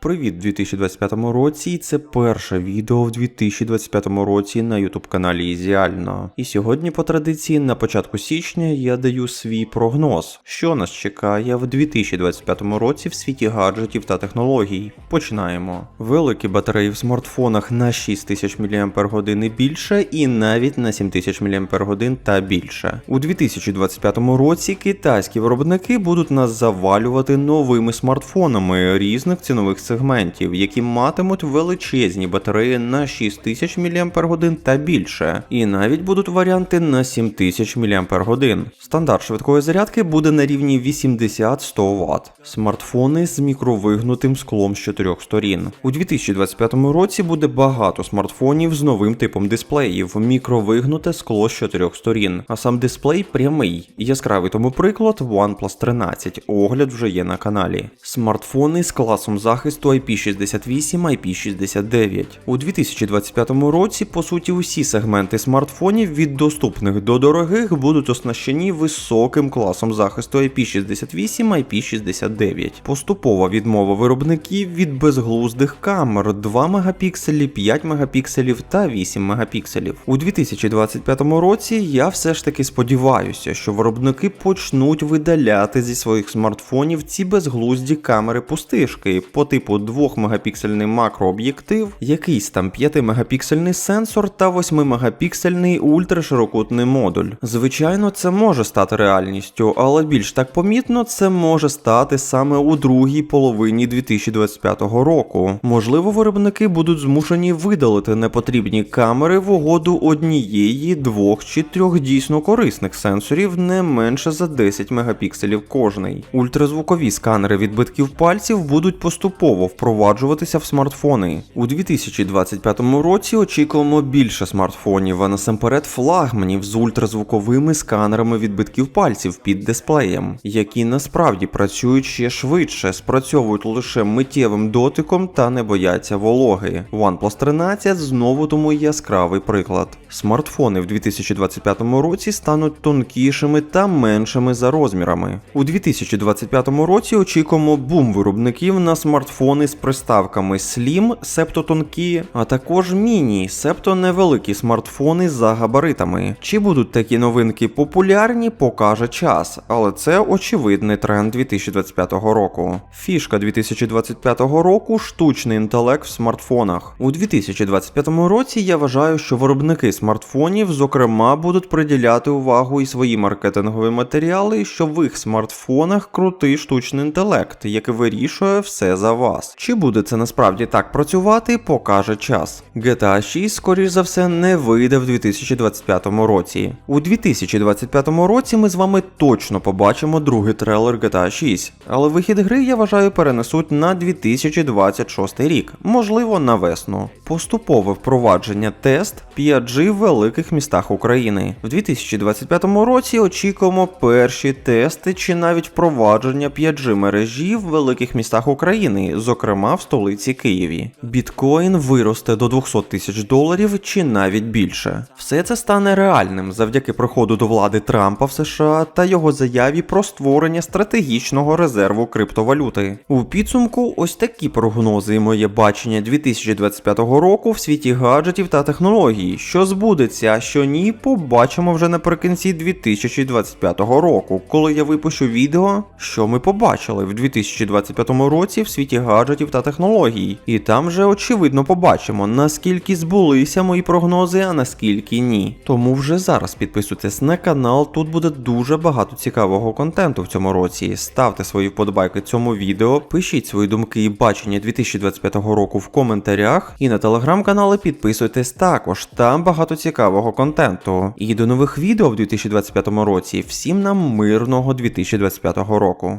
Привіт в 2025 році, і це перше відео в 2025 році на YouTube каналі Ізіально. І сьогодні, по традиції, на початку січня я даю свій прогноз, що нас чекає в 2025 році в світі гаджетів та технологій. Починаємо. Великі батареї в смартфонах на 6000 мАч і більше, і навіть на 7000 мАч та більше. У 2025 році китайські виробники будуть нас завалювати новими смартфонами різних цінових сегментів, які матимуть величезні батареї на 6000 мАч та більше, і навіть будуть варіанти на 7000 мАч. Стандарт швидкої зарядки буде на рівні 80-100 Вт. Смартфони з мікровигнутим склом з чотирьох сторін. У 2025 році буде багато смартфонів з новим типом дисплеїв, мікровигнуте скло з чотирьох сторін, а сам дисплей прямий. Яскравий тому приклад OnePlus 13. Огляд вже є на каналі. Смартфони з класом захисту IP68, IP69. У 2025 році, по суті, усі сегменти смартфонів від доступних до дорогих будуть оснащені високим класом захисту IP68, IP69. Поступова відмова виробників від безглуздих камер 2 мегапікселі, 5 мегапікселів та 8 мегапікселів. У 2025 році я все ж таки сподіваюся, що виробники почнуть видаляти зі своїх смартфонів ці безглузді камери пустишки по типу 2 мегапіксельний макрооб'єктив, якийсь там 5 мегапіксельний сенсор та 8 мегапіксельний ультраширокутний модуль. Звичайно, це може стати реальністю, але більш так помітно це може стати саме у другій половині 2025 року. Можливо, виробники будуть змушені видалити непотрібні камери в угоду однієї, двох чи трьох дійсно корисних сенсорів не менше за 10 мегапікселів кожний. Ультразвукові сканери відбитків пальців будуть поступово впроваджуватися в смартфони. У 2025 році очікуємо більше смартфонів, а насамперед флагманів з ультразвуковими сканерами відбитків пальців під дисплеєм, які насправді працюють ще швидше, спрацьовують лише миттєвим дотиком та не бояться вологи. OnePlus 13 знову тому яскравий приклад. Смартфони в 2025 році стануть тонкішими та меншими за розмірами. У 2025 році очікуємо бум виробників на смартфони з приставками Slim, себто тонкі, а також міні, себто невеликі смартфони за габаритами. Чи будуть такі новинки популярні, покаже час, але це очевидний тренд 2025 року. Фішка 2025 року штучний інтелект в смартфонах. У 2025 році я вважаю, що виробники смартфонів, зокрема, будуть приділяти увагу і свої маркетингові матеріали, що в їх смартфонах крутий штучний інтелект, який вирішує все за вас. Чи буде це насправді так працювати, покаже час. GTA 6, скоріш за все, не вийде в 2025 році. У 2025 році ми з вами точно побачимо другий трейлер GTA 6, але вихід гри, я вважаю, перенесуть на 2026 рік, можливо, на весну. Поступове впровадження тест 5G великих містах України. В 2025 році очікуємо перші тести чи навіть впровадження 5G мережі в великих містах України, зокрема в столиці Києві. Біткоін виросте до 200 тисяч доларів чи навіть більше. Все це стане реальним завдяки приходу до влади Трампа в США та його заяві про створення стратегічного резерву криптовалюти. У підсумку ось такі прогнози і моє бачення 2025 року в світі гаджетів та технологій. Що збудеться, а що ні, побачимо вже наприкінці 2025 року, коли я випущу відео, що ми побачили в 2025 році в світі гаджетів та технологій. І там вже очевидно побачимо, наскільки збулися мої прогнози, а наскільки ні. Тому вже зараз підписуйтесь на канал, тут буде дуже багато цікавого контенту в цьому році. Ставте свої вподобайки цьому відео, пишіть свої думки і бачення 2025 року в коментарях. І на телеграм-канали підписуйтесь також, там багато цікавого контенту. І до нових відео в 2025 році. Всім нам мирного 2025 року.